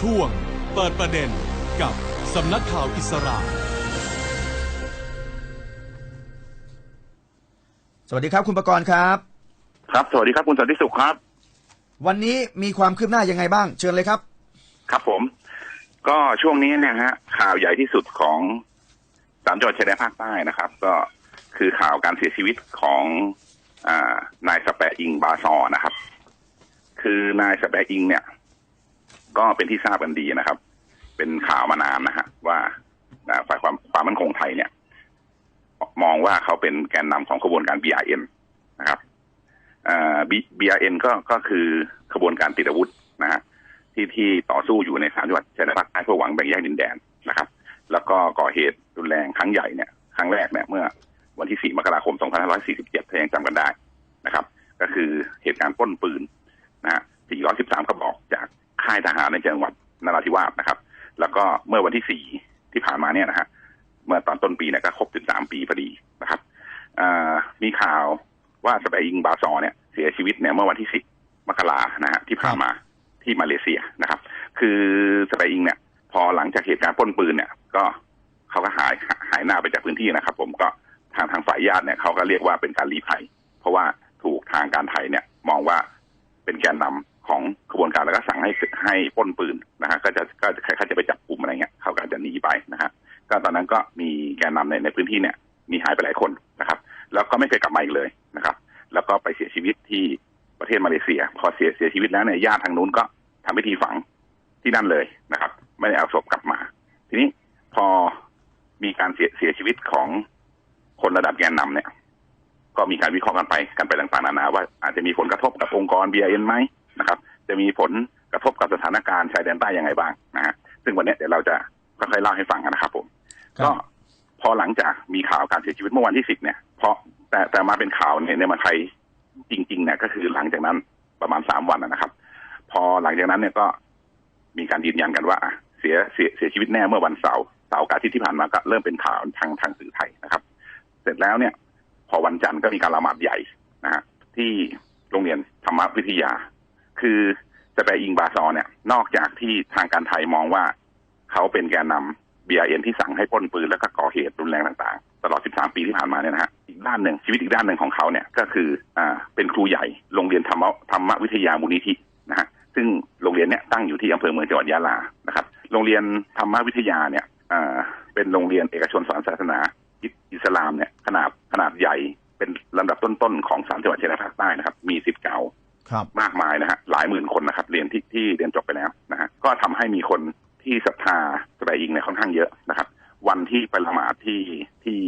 ช่วงเปิดประเด็นกับสำนักข่าวอิสระ สวัสดีครับคุณประกรณ์ครับ ครับ สวัสดีครับคุณสันติสุขครับ วันนี้มีความคืบหน้ายังไงบ้าง เชิญเลยครับ ครับผม ก็ช่วงนี้เนี่ยฮะข่าวใหญ่ที่สุดของสามจังหวัดชายแดนภาคใต้นะครับ ก็คือข่าวการเสียชีวิตของอานายสแปะอิงบาซอนะครับ คือนายสแปะอิงเนี่ย ก็เป็นที่ทราบกันดีนะครับ เป็นข่าวมานานนะฮะว่าฝ่ายความความมั่นคงไทยเนี่ย มองว่าเขาเป็นแกนนำของขบวนการ BRN นะครับ BRN ก็ก็คือขบวนการติดอาวุธนะฮะที่ที่ต่อสู้อยู่ในสามจังหวัดชายแดนภาคใต้เพื่อหวังแบ่งแยกดินแดนนะครับ แล้วก็ก่อเหตุรุนแรงครั้งใหญ่เนี่ยครั้งแรกเนี่ยเมื่อวันที่ 4 มกราคม 2547 ถ้ายังจำกันได้นะครับ ก็คือเหตุการณ์ป้นปืนนะฮะ413กระบอกจาก ค่ายทหารในจังหวัดนราธิวาสนะครับ แล้วก็เมื่อวันที่4ที่ผ่านมาเนี่ยนะฮะเมื่อตอนต้นปีเนี่ยก็ครบ13ปีพอดีนะครับอมีข่าวว่าสเปอิงบาซอเนี่ยเสียชีวิตเนี่ยเมื่อวันที่10มกรานะฮะที่ผ่านมาที่มาเลเซียนะครับ คือสไปอิงเนี่ย พอหลังจากเหตุการณ์ป้นปืนเนี่ย ก็เขาก็หายหายหน้าไปจากพื้นที่นะครับ ผมก็ทางทางฝ่ายญาติเนี่ยเขาก็เรียกว่าเป็นการลี้ภัย เพราะว่าถูกทางการไทยเนี่ย มองว่าเป็นแกนนำ ของขบวนการแล้วก็สั่งให้ให้ป้นปืนนะฮะก็จะก็ใครเขาจะไปจับกลุ่มอะไรเงี้ยเขาก็จะหนีไปนะฮะก็ตอนนั้นก็มีแกนนำในในพื้นที่เนี่ย มีหายไปหลายคนนะครับ แล้วก็ไม่เคยกลับมาอีกเลยนะครับ แล้วก็ไปเสียชีวิตที่ประเทศมาเลเซีย พอเสียเสียชีวิตแล้วเนี่ยญาติทางนู้นก็ทำพิธีฝังที่นั่นเลยนะครับ ไม่ได้เอาศพกลับมา ทีนี้พอมีการเสียเสียชีวิตของคนระดับแกนนำเนี่ย ก็มีการวิเคราะห์กันไปกันไปต่างๆนานาว่าอาจจะมีผลกระทบกับองค์กร BIN ไหม นะครับ จะมีผลกระทบกับสถานการณ์ชายแดนใต้ยังไงบ้างนะฮะซึ่งวันนี้เดี๋ยวเราจะค่อยๆเล่าให้ฟังกันนะครับผมครับก็พอหลังจากมีข่าวการเสียชีวิตเมื่อวันที่สิบเนี่ยเพราะแต่แต่มาเป็นข่าวในในเมืองไทยจริงๆเนี่ยก็คือหลังจากนั้นประมาณสามวันนะครับ พอหลังจากนั้นเนี่ยก็มีการยืนยันกันว่าอะเสียเสียเสียชีวิตแน่เมื่อวันเสาร์เสาร์กับอาทิตย์ที่ผ่านมาก็เริ่มเป็นข่าวทางทางสื่อไทยนะครับ เสร็จแล้วเนี่ย พอวันจันทร์ก็มีการละหมาดใหญ่นะฮะที่โรงเรียนธรรมวิทยา คือสเปอิงบาซอเนี่ย นอกจากที่ทางการไทยมองว่าเขาเป็นแกนนำ BIN ที่สั่งให้ป้นปืนแล้วก็ก่อเหตุรุนแรงต่างๆ ตลอด 13 ปีที่ผ่านมาเนี่ยนะฮะอีกด้านหนึ่งชีวิตอีกด้านหนึ่งของเขาเนี่ยก็คืออ่าเป็นครูใหญ่โรงเรียนธรรมธรรมวิทยามูลนิธินะฮะซึ่งโรงเรียนเนี่ยตั้งอยู่ที่อำเภอเมืองจังหวัดยะลานะครับ โรงเรียนธรรมวิทยาเนี่ยอ่าเป็นโรงเรียนเอกชนสอนศาสนาอิอิสลามเนี่ยขนาดขนาดใหญ่เป็นลำดับต้นๆของสามจังหวัดชายแดนภาคใต้นะครับมี มากมายนะฮะหลายหมื่นคนนะครับ เรียนที่ที่เรียนจบไปแล้วนะฮะก็ทำให้มีคนที่ศรัทธาสไปอิงเนี่ยค่อนข้างเยอะนะครับ วันที่ไปละหมาดที่ที่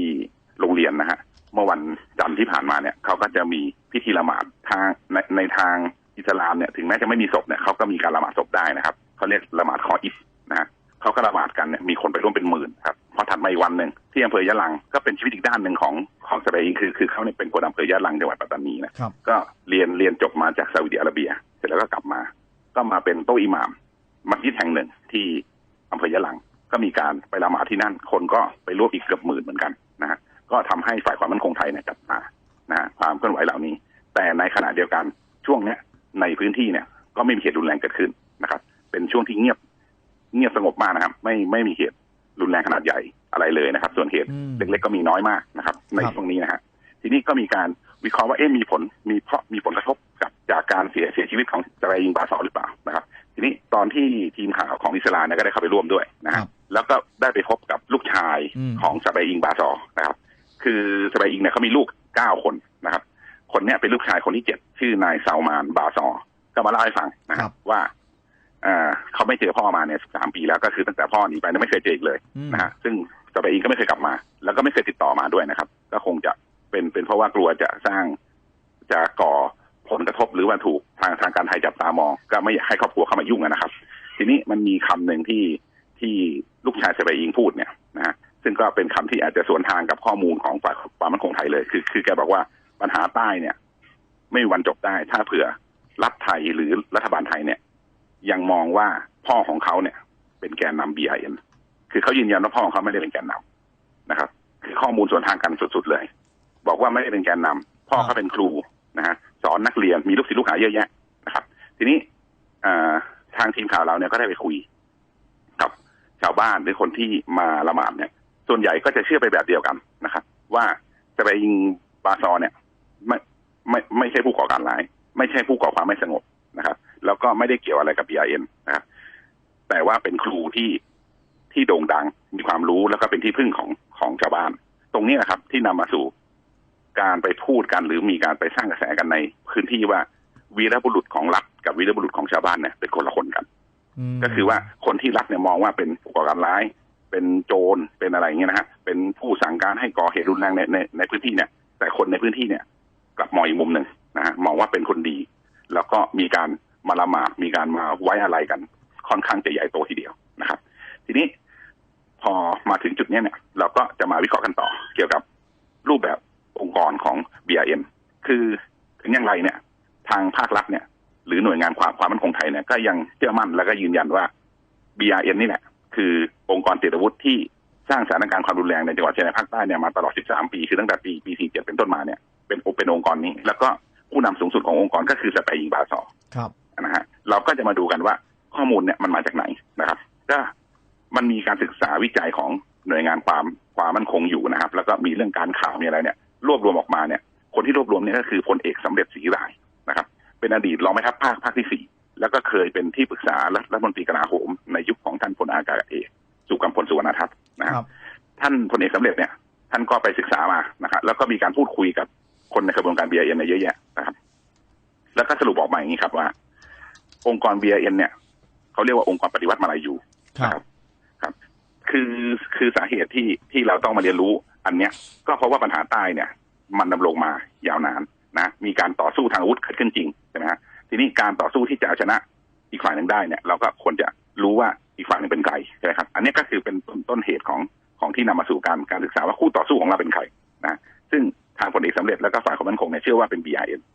โรงเรียนนะฮะเมื่อวันจันทร์ที่ผ่านมาเนี่ยเขาก็จะมีพิธีละหมาดทางในในทางอิสลามเนี่ยถึงแม้จะไม่มีศพเนี่ยเขาก็มีการละหมาดศพได้นะครับเขาเรียกละหมาดคออิฟนะฮะเขาก็ละหมาดกันเนี่ยมีคนไปร่วมเป็นหมื่นครับพอถัดมาอีกวันหนึ่งที่อำเภอยะลังก็เป็นชีวิตอีกด้านหนึ่งของ สไปอิงคือคือเขาเนี่ยเป็นคนอำเภอยะลังจังหวัดปัตตานีนะครับก็เรียนเรียนจบมาจากซาอุดิอาระเบีย เสร็จแล้วก็กลับมา ก็มาเป็นโต๊ะอิหม่ามมัสยิดแห่งหนึ่งที่อำเภอยะลังก็มีการไปละหมาดที่นั่น คนก็ไปร่วมอีกเกือบหมื่นเหมือนกันนะฮะก็ทำให้ฝ่ายความมั่นคงไทยเนี่ยจับตานะฮะความเคลื่อนไหวเหล่านี้ แต่ในขณะเดียวกันช่วงเนี้ยในพื้นที่เนี่ย ก็ไม่มีเหตุรุนแรงเกิดขึ้นนะครับ เป็นช่วงที่เงียบเงียบสงบมากนะครับ ไม่ไม่มีเหตุรุนแรงขนาดใหญ่ อะไรเลยนะครับ ส่วนเหตุอืมเล็ก ๆ ก็มีน้อยมากนะครับ ในครับช่วงนี้นะฮะทีนี้ก็มีการวิเคราะห์ว่าเอ๊ะมีผลมีเพราะมีผลกระทบกับจากการเสียเสียชีวิตของจารยิงบาซอหรือเปล่านะครับ ทีนี้ตอนที่ทีมข่าวของอิสลามเนี่ยก็ได้เข้าไปร่วมด้วยนะคฮะรับแล้วก็ได้ไปพบกับลูกชายอืมของสบายอิงบาซอนะครับ คือสบายอิงเนี่ยเขามีลูกเก้าคนนะครับ คนเนี้ยเป็นลูกชายคนที่เจ็ดชื่อนายซาวมานบาซอ ก็มาเล่าให้ฟังนะคครัรับบว่าเอ่อเขาไม่เจอพ่อมาเนี่ยสามปีแล้วก็คือตั้งแต่พ่อหนีไปเนี่ยไม่เคยเจออีกเลยอืมนะฮะซึ่ง สบายอิงก็ไม่เคยกลับมา แล้วก็ไม่เคยติดต่อมาด้วยนะครับ ก็คงจะเป็นเป็นเพราะว่ากลัวจะสร้างจะก่อผลกระทบหรือว่าถูกทางทางการไทยจับตามอง ก็ไม่อยากให้ครอบครัวเข้ามายุ่งนะครับ ทีนี้มันมีคำหนึ่งที่ที่ลูกชายสบายอิงพูดเนี่ยนะฮะซึ่งก็เป็นคำที่อาจจะสวนทางกับข้อมูลของฝ่ายความมั่นคงไทยเลย คือ คือแกบอกว่าปัญหาใต้เนี่ย ไม่มีวันจบได้ ถ้าเผื่อรัฐไทยหรือรัฐบาลไทยเนี่ย ยังมองว่าพ่อของเขาเนี่ย เป็นแกนนำ BIN คือเขายืนยันว่าพ่อของเขาไม่ได้เป็นแกนนำนะครับ คือข้อมูลส่วนทางกันสุดๆเลย บอกว่าไม่ได้เป็นแกนนำพ่อเขาเป็นครูนะฮะสอนนักเรียนมีลูกศิษย์ลูกหาเยอะแยะนะครับ ทีนี้อทางทีมข่าวเราเนี่ยก็ได้ไปคุยกับชาวบ้านหรือคนที่มาละหมาดเนี่ย ส่วนใหญ่ก็จะเชื่อไปแบบเดียวกันนะครับ ว่าจะไปยิงบาซอเนี่ย ไม่ไม่ไม่ใช่ผู้ก่อการร้าย ไม่ใช่ผู้ก่อความไม่สงบนะครับ แล้วก็ไม่ได้เกี่ยวอะไรกับ BRN นะครับแต่ว่าเป็นครูที่ ที่โด่งดังมีความรู้แล้วก็เป็นที่พึ่งของของชาวบ้าน ตรงนี้นะครับ ที่นำมาสู่การไปพูดกันหรือมีการไปสร้างกระแสกันในพื้นที่ว่าวีรบุรุษของรัฐกับวีรบุรุษของชาวบ้านเนี่ยเป็นคนละคนกันมก็คือว่าคนที่รัฐเนี่ยมองว่าเป็นผู้ก่อการร้าย เป็นโจรเป็นอะไรอย่างเงี้ยนะฮะเป็นผู้สั่งการให้ก่อเหตุรุนแรงในในในพื้นที่เนี่ย แต่คนในพื้นที่เนี่ย กลับมองอีกมุมหนึ่งนะฮะมองว่าเป็นคนดี แล้วก็มีการมาละหมาดมีการมาไว้อะไรกัน ค่อนข้างจะใหญ่โตทีเดียวนะครับ ทีนี้ พอมาถึงจุดเนี้ยเนี่ย เราก็จะมาวิเคราะห์กันต่อ เกี่ยวกับรูปแบบองค์กรของ BRM คือถึงอย่างไรเนี่ย ทางภาครัฐเนี่ย หรือหน่วยงานความความมั่นคงไทยเนี่ยก็ยังเชื่อมั่นแล้วก็ยืนยันว่า BRN นี่แหละคือองค์กรติดอาวุธที่สร้างสถานการณ์ความรุนแรงในจังหวัดชายแดนภาคใต้เนี่ยมาตลอด 13 ปี คือตั้งแต่ปี ปี 47 เป็นต้นมาเนี่ย เป็นเป็นองค์กรนี้ แล้วก็ผู้นำสูงสุดขององค์กรก็คือสเปยิงบาซอครับนะฮะ เราก็จะมาดูกันว่าข้อมูลเนี่ยมันมาจากไหนนะครับ ก็ มันมีการศึกษาวิจัยของหน่วยงานความความมั่นคงอยู่นะครับ แล้วก็มีเรื่องการข่าวมีอะไรเนี่ย รวบรวมออกมาเนี่ย คนที่รวบรวมเนี่ยก็คือพลเอกสำเร็จศรีรายนะครับ เป็นอดีตรองแม่ทัพภาคภาคที่สี่แล้วก็เคยเป็นที่ปรึกษารัฐมนตรีกลาโหม ในยุคของท่านพลอากาศเอกสุกัมพลสุวรรณทัศน์นะคครัรับบท่านพลเอกสำเร็จเนี่ย ท่านก็ไปศึกษามานะครับแล้วก็มีการพูดคุยกับคนในกระบวนการ BIN เนี่ยเยอะแยะนะครับ แล้วก็สรุปออกมาอย่างนี้ครับว่า องค์กร BIN เนี่ยเขาเรียกว่าองค์กรปฏิวัติมาลายูครับครับ คือคือสาเหตุที่ที่เราต้องมาเรียนรู้ อันเนี้ยก็เพราะว่าปัญหาใต้เนี่ย มันดำรงมายาวนานนะมีการต่อสู้ทางอาวุธเกิดขึ้นจริงใช่ไหมฮะทีนี้การต่อสู้ที่จะเอาชนะอีกฝ่ายหนึ่งได้เนี่ย เราก็ควรจะรู้ว่าอีกฝ่ายหนึ่งเป็นใครใช่ไหมครับ อันนี้ก็คือเป็นต้นต้นเหตุของของที่นำมาสู่การการศึกษาว่าคู่ต่อสู้ของเราเป็นใครนะซึ่งทางพลเอกสำเร็จแล้วก็ฝ่ายความมั่นคงเนี่ยเชื่อว่าเป็น BRN นะครับ BRN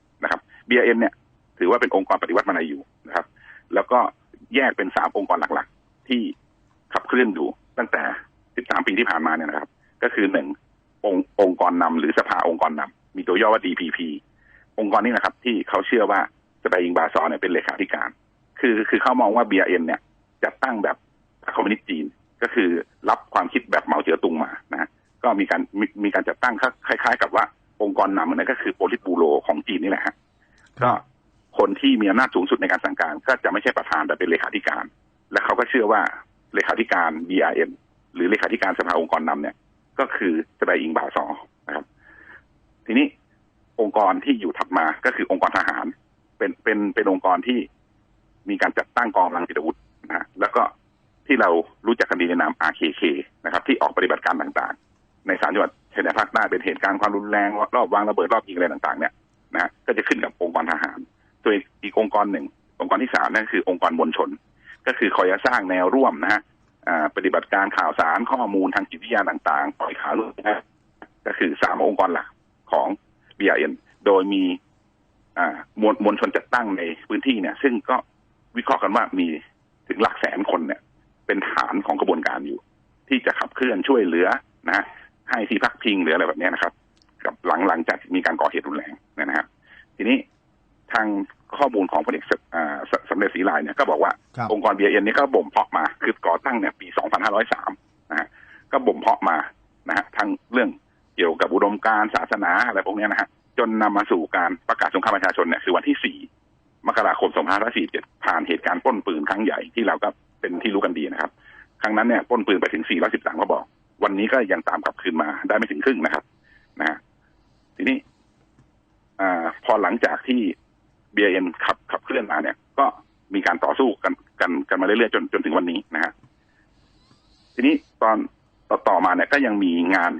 มองว่า BRN เนี่ยจัดตั้งแบบพรรคคอมมิวนิสต์จีน ก็คือรับความคิดแบบเหมาเจ๋อตุงมานะฮะก็มีการมีมีการจัดตั้งคล้าย ๆ กับว่าองค์กรนำนั่นก็คือโปลิตบูโรของจีนนี่แหละฮะก็คนที่มีอำนาจสูงสุดในการสั่งการ ก็จะไม่ใช่ประธานแต่เป็นเลขาธิการ และเขาก็เชื่อว่าเลขาธิการ BRN หรือเลขาธิการสภาองค์กรนำเนี่ย ก็คือจะไปอิงบาซอนะครับ ทีนี้องค์กรที่อยู่ถัดมาก็คือองค์กรทหาร เป็นเป็นเป็นองค์กรที่ มีการจัดตั้งกองกำลังติดอาวุธนะฮะแล้วก็ที่เรารู้จักกันดีในนาม RKK นะครับ ที่ออกปฏิบัติการต่างๆ ในสามจังหวัดชายแดนภาคใต้เป็นเหตุการณ์ความรุนแรงรอบวางระเบิดรอบยิงอะไรต่างๆเนี่ยนะก็จะขึ้นกับองค์กรทหารส่วอีกองค์กรหนึ่ง องค์กรที่สามนั่นคือองค์กรมวลชน ก็คือคอยสร้างแนวร่วมนะฮะปฏิบัติการข่าวสารข้อมูลทางจิตวิทยาต่างๆปล่อยข่าวลูกนะก็คือสามองค์กรหลักของ BRN โดยมีมวลมวลชนจัดตั้งในพื้นที่เนี่ย ซึ่งก็ วิเคราะห์กันว่ามีถึงหลักแสนคนเนี่ยเป็นฐานของกระบวนการอยู่ ที่จะขับเคลื่อนช่วยเหลือนะฮะให้ที่พักพิงหรืออะไรแบบเนี้ยนะครับ กับหลังหลังจากมีการก่อเหตุรุนแรงเนยนะฮะทีนี้ทางข้อมูลของพลเอกสอ่าสสำเร็จศรีลายเนี่ยก็บอกว่าครับองค์กร BIN นี่ก็บ่มเพาะมาคือก่อตั้งเนี่ยปี 2503 นะฮะก็บ่มเพาะมานะฮะทั้งเรื่องเกี่ยวกับอุดมการณ์ศาสนาอะไรพวกเนี้ยนะฮะจนนำมาสู่การประกาศสงครามประชาชนเนี่ยคือวันที่ 4 มกราคม2547 ผ่านเหตุการณ์ป้นปืนครั้งใหญ่ที่เราก็เป็นที่รู้กันดีนะครับ ครั้งนั้นเนี่ยป้นปืนไปถึง 413กระบอก วันนี้ก็ยังตามกลับคืนมาได้ไม่ถึงครึ่งนะครับ นะฮะทีนี้อ่าพอหลังจากที่ BIN ขับขับเคลื่อนมาเนี่ย ก็มีการต่อสู้กันกันกันมาเรื่อยๆจนจนถึงวันนี้นะฮะทีนี้ตอนต่อต่อมาเนี่ยก็ยังมีงาน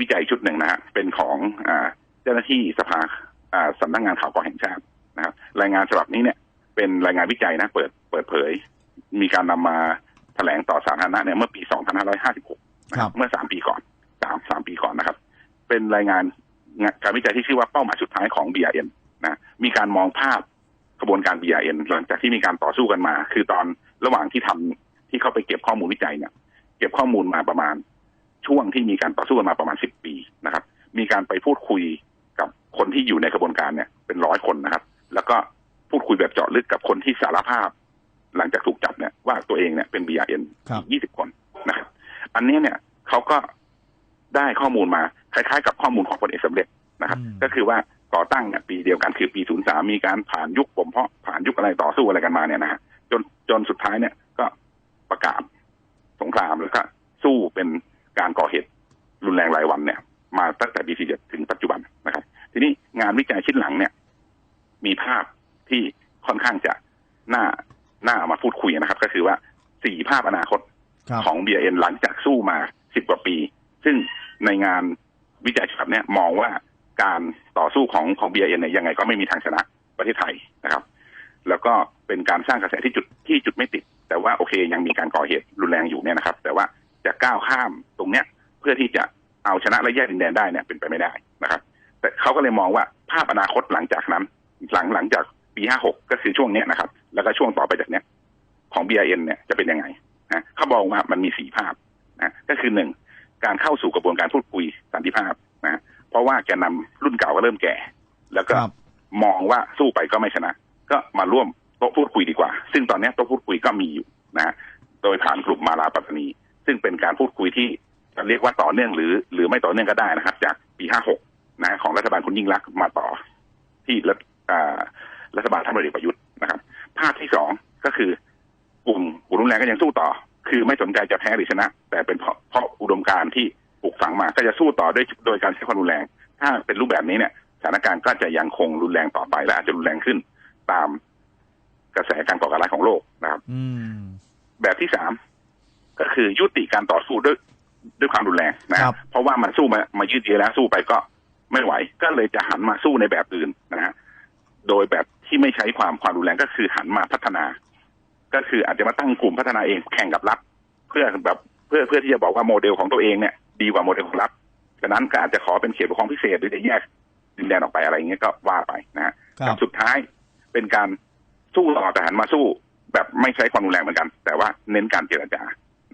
วิจัยชุดหนึ่งนะฮะเป็นของอ่าเจ้าหน้าที่สภาอ่าสำนักงานข่าวกรองแห่งชาติ รับรายงานฉบับนี้เนี่ย เป็นรายงานวิจัยนะ เปิดเปิดเผย มีการนำมาแถลงต่อสาธารณะเนี่ยเมื่อปี2556ครับเมื่อสามปีก่อนสามสามปีก่อนนะครับ เป็นรายงานงานการวิจัยที่ชื่อว่าเป้าหมายสุดท้ายของ BRN นะมีการมองภาพกระบวนการ BRN หลังจากที่มีการต่อสู้กันมา คือตอนระหว่างที่ทำที่เข้าไปเก็บข้อมูลวิจัยเนี่ย เก็บข้อมูลมาประมาณ ช่วงที่มีการต่อสู้กันมาประมาณสิบปีนะครับ มีการไปพูดคุยกับคนที่อยู่ในกระ สารภาพ หลังจากถูกจับเนี่ยว่าตัวเองเนี่ยเป็น BRN ครับยี่สิบคนนะครับ อันนี้เนี่ยเขาก็ได้ข้อมูลมาคล้ายๆ กับข้อมูลของพลเอกสมเด็จนะครับอืมก็คือว่าก่อตั้งเนี่ยปีเดียวกันคือปี03มีการผ่านยุคผมเพาะผ่านยุคอะไรต่อสู้อะไรกันมาเนี่ยนะฮะจนจนสุดท้ายเนี่ยก็ประกาศสงครามแล้วก็สู้เป็นการก่อเหตุรุนแรงรายวันเนี่ย มาตั้งแต่ปี47ถึงปัจจุบันนะครับ ทีนี้งานวิจัยชิ้นหลังเนี่ย มีภาพที่ค่อนข้างจะน่าน่าเอามาพูดคุยนะครับ ก็คือว่าสี่ภาพอนาคต ครับ ของ BN หลังจากสู้มาสิบกว่าปี ซึ่งในงานวิจัยฉบับนี้มองว่าการต่อสู้ของของ BN เนี่ยยังไงก็ไม่มีทางชนะประเทศไทยนะครับ แล้วก็เป็นการสร้างกระแสที่จุดที่จุดไม่ติด แต่ว่าโอเคยังมีการก่อเหตุรุนแรงอยู่เนี่ยนะครับ แต่ว่าจะก้าวข้ามตรงเนี้ยเพื่อที่จะเอาชนะและแยกดินแดนได้เนี่ยเป็นไปไม่ได้นะครับ แต่เขาก็เลยมองว่าภาพอนาคตหลังจากนั้น หลังหลังจากปีห้าหกก็คือช่วงเนี้ยนะครับ แล้วก็ช่วงต่อไปจากเนี้ยของ BIN เนี่ยจะเป็นยังไง นะเขาบอกว่ามันมีสี่ภาพนะก็คือหนึ่งการเข้าสู่กระบวนการพูดคุยสันติภาพนะเพราะว่าแกนนำรุ่นเก่าก็เริ่มแก่ แล้วก็ครับมองว่าสู้ไปก็ไม่ชนะ ก็มาร่วมโต๊ะพูดคุยดีกว่า ซึ่งตอนนี้โต๊ะพูดคุยก็มีอยู่นะฮะโดยผ่านกลุ่มมาลาปัตตานี ซึ่งเป็นการพูดคุยที่จะเรียกว่าต่อเนื่องหรือ หรือไม่ต่อเนื่องก็ได้นะครับ จากปี56นะของรัฐบาลคุณยิ่งรักษณ์มาต่อ ที่รัฐอ่ารัฐบาลท่านพลเอกประยุทธ์นะครับ ภาพที่สองก็คือกลุ่มกลุ่ม รุนแรงก็ยังสู้ต่อ คือไม่สนใจจะแพ้หรือชนะ แต่เป็นเพราะเพราะอุดมการณ์ที่ปลูกฝังมาก็จะสู้ต่อด้วยโดยการใช้ความรุนแรง ถ้าเป็นรูปแบบนี้เนี่ยสถานการณ์ก็จะยังคงรุนแรงต่อไปและอาจจะรุนแรงขึ้นตามกระแสการก่อการร้ายของโลกนะครับอืมแบบที่สามก็คือยุติการต่อสู้ด้วยด้วยความรุนแรงนะครับเพราะว่ามันสู้มามายืดเยื้อแล้วสู้ไปก็ไม่ไหว ก็เลยจะหันมาสู้ในแบบอื่นนะฮะโดยแบบที่ไม่ใช้ความความรุนแรงก็คือหันมาพัฒนา ก็คืออาจจะมาตั้งกลุ่มพัฒนาเองแข่งกับรัฐ เพื่อแบบเพื่อเพื่อที่จะบอกว่าโมเดลของตัวเองเนี่ยดีกว่าโมเดลของรัฐฉะนั้นก็อาจจะขอเป็นเขตปกครองพิเศษหรือจะแยกดินแดนออกไปอะไรอย่างเงี้ยก็ว่าไปนะฮะครับกับสุดท้ายเป็นการสู้ต่อแต่หันมาสู้แบบไม่ใช้ความรุนแรงเหมือนกัน แต่ว่าเน้นการเจรจา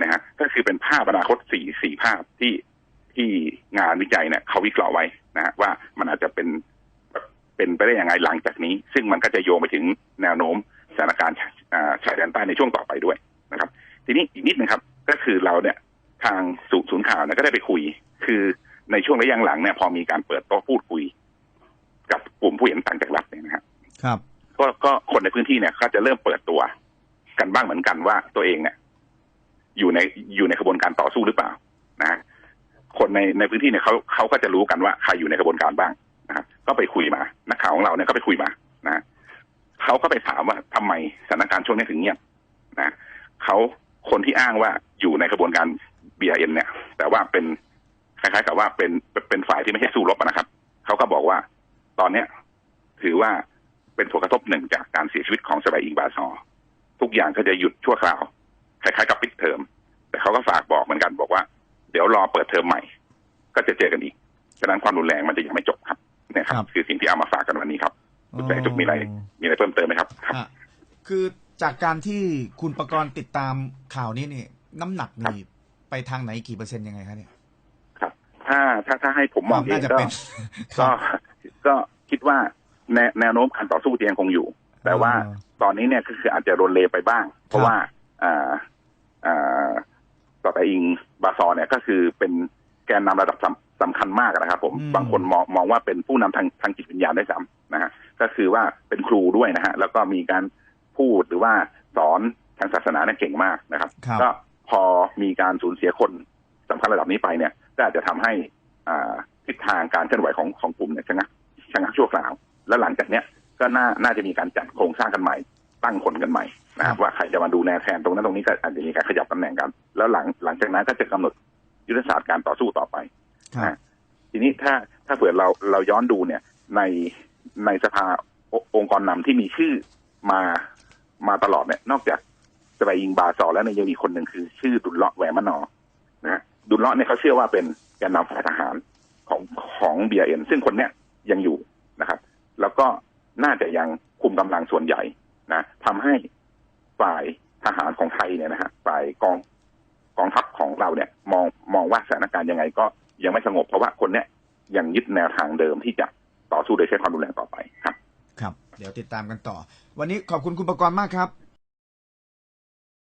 นะฮะก็คือเป็นภาพอนาคตสี่สี่ภาพที่ที่งานวิจัยเนี่ยเขาวิเคราะห์ไว้นะฮะว่ามันอาจจะเป็นเป็นไปได้ยังไงหลังจากนี้ ซึ่งมันก็จะโยงไปถึงแนวโน้ม สถานการณ์อ่าชายแดนใต้ในช่วงต่อไปด้วยนะครับ ทีนี้อีกนิดนึงครับ ก็คือเราเนี่ยทางศูนย์ศูนย์ข่าวเนี่ยก็ได้ไปคุย คือในช่วงระยะหลังเนี่ยพอมีการเปิดโต๊ะพูดคุย กับกลุ่มผู้เห็นต่างจากรัฐเนี่ยนะฮะครับก็ก็คนในพื้นที่เนี่ยก็จะเริ่มเปิดตัว กันบ้างเหมือนกันว่าตัวเองเนี่ยอยู่ในอยู่ในกระบวนการต่อสู้หรือเปล่านะฮะคนในในพื้นที่เนี่ยเขาเขาก็จะรู้กันว่าใครอยู่ในกระบวนการบ้างนะครับก็ไปคุยมานักข่าวของเราเนี่ยก็ไปคุยมานะ เขาก็ไปถามว่าทำไมสถานการณ์ช่วงนี้ถึงเงียบนะเขาคนที่อ้างว่าอยู่ในกระบวนการ BIN เนี่ย แต่ว่าเป็นคล้ายๆกับว่าเป็นเป็นฝ่ายที่ไม่ใช่สู้รบอะนะครับเขาก็บอกว่าตอนเนี้ย ถือว่าเป็นผลกระทบหนึ่งจากการเสียชีวิตของสบายอิงบาซอร์ทุกอย่างก็จะหยุดชั่วคราวคล้ายๆกับปิดเทอม แต่เขาก็ฝากบอกเหมือนกันบอกว่า เดี๋ยวรอเปิดเทอมใหม่ ก็จะเจอกันอีกฉะนั้นความรุนแรงมันจะยังไม่จบครับเนี่ยครับครับ คือสิ่งที่เอามาฝากกันวันนี้ครับ คุณแสงจุกมีอะไรมีอะไรเพิ่มเติมไหมครับครับอะคือจากการที่คุณประกรณ์ติดตามข่าวนี้นี่น้ำหนักครับนี่ไปทางไหนกี่เปอร์เซ็นต์ยังไงคะเนี่ยครับ ถ้าถ้าถ้าให้ผมมองเอน่างจะก็เป็นคก็รับก็คิดว่าแนแนวโน้มการต่อสู้จะยังคงอยู่ แต่ว่าอ่าตอนนี้เนี่ยก็คืออาจจะโดนเลไปบ้าง เพราะว่าอ่าอ่าต่อแต่อิงบาซอร์เนี่ยก็คือเป็นแกนนำระดับสำสำคัญมากนะครับผมอืมบางคนมองมองว่าเป็นผู้นำทางทางจิตวิญญาณได้วยซ้ำนะฮะ ก็คือว่าเป็นครูด้วยนะฮะแล้วก็มีการพูดหรือว่าสอนทางศาสนาเนี่ยเก่งมากนะครับครับก็พอมีการสูญเสียคนสำคัญระดับนี้ไปเนี่ยก็อาจจะทำให้อ่าทิศทางการเคลื่อนไหวของของกลุ่มเนี่ยชะงักชะงักชั่วคราว แล้วหลังจากเนี้ยก็น่าน่าจะมีการจัดโครงสร้างกันใหม่ ตั้งคนกันใหม่นะครับว่าใครจะมาดูแลแทนตรงนั้นตรงนี้ก็อาจจะมีการขยับตำแหน่งกัน แล้วหลังหลังจากนั้นก็จะกำหนดยุทธศาสตร์การต่อสู้ต่อไปครับนะทีนี้ถ้าถ้าเผื่อเราเราย้อนดูเนี่ยใน ในสภาอองค์กรนำที่มีชื่อมามาตลอดเนี่ย นอกจากสบายยิงบาซอแล้วเนี่ยยังมีคนหนึ่งคือ ชื่อดุลเลาะแหวมนอนะฮะดุลเลาะเนี่ยเขาเชื่อว่าเป็นแกนนำฝ่ายทหารของของเบียเอ็นซึ่งคนเนี้ยยังอยู่นะครับ แล้วก็น่าจะยังคุมกำลังส่วนใหญ่นะทำให้ฝ่ายทหารของไทยเนี่ยนะฮะฝ่ายกองกองทัพของเราเนี่ย มองมองว่าสถานการณ์ยังไงก็ยังไม่สงบเพราะว่าคนเนี้ยยังยึดแนวทางเดิมที่จะ สู้โดยใช้ความรุนแรงต่อไปครับ ครับ เดี๋ยวติดตามกันต่อ วันนี้ขอบคุณคุณประกรณ์มากครับ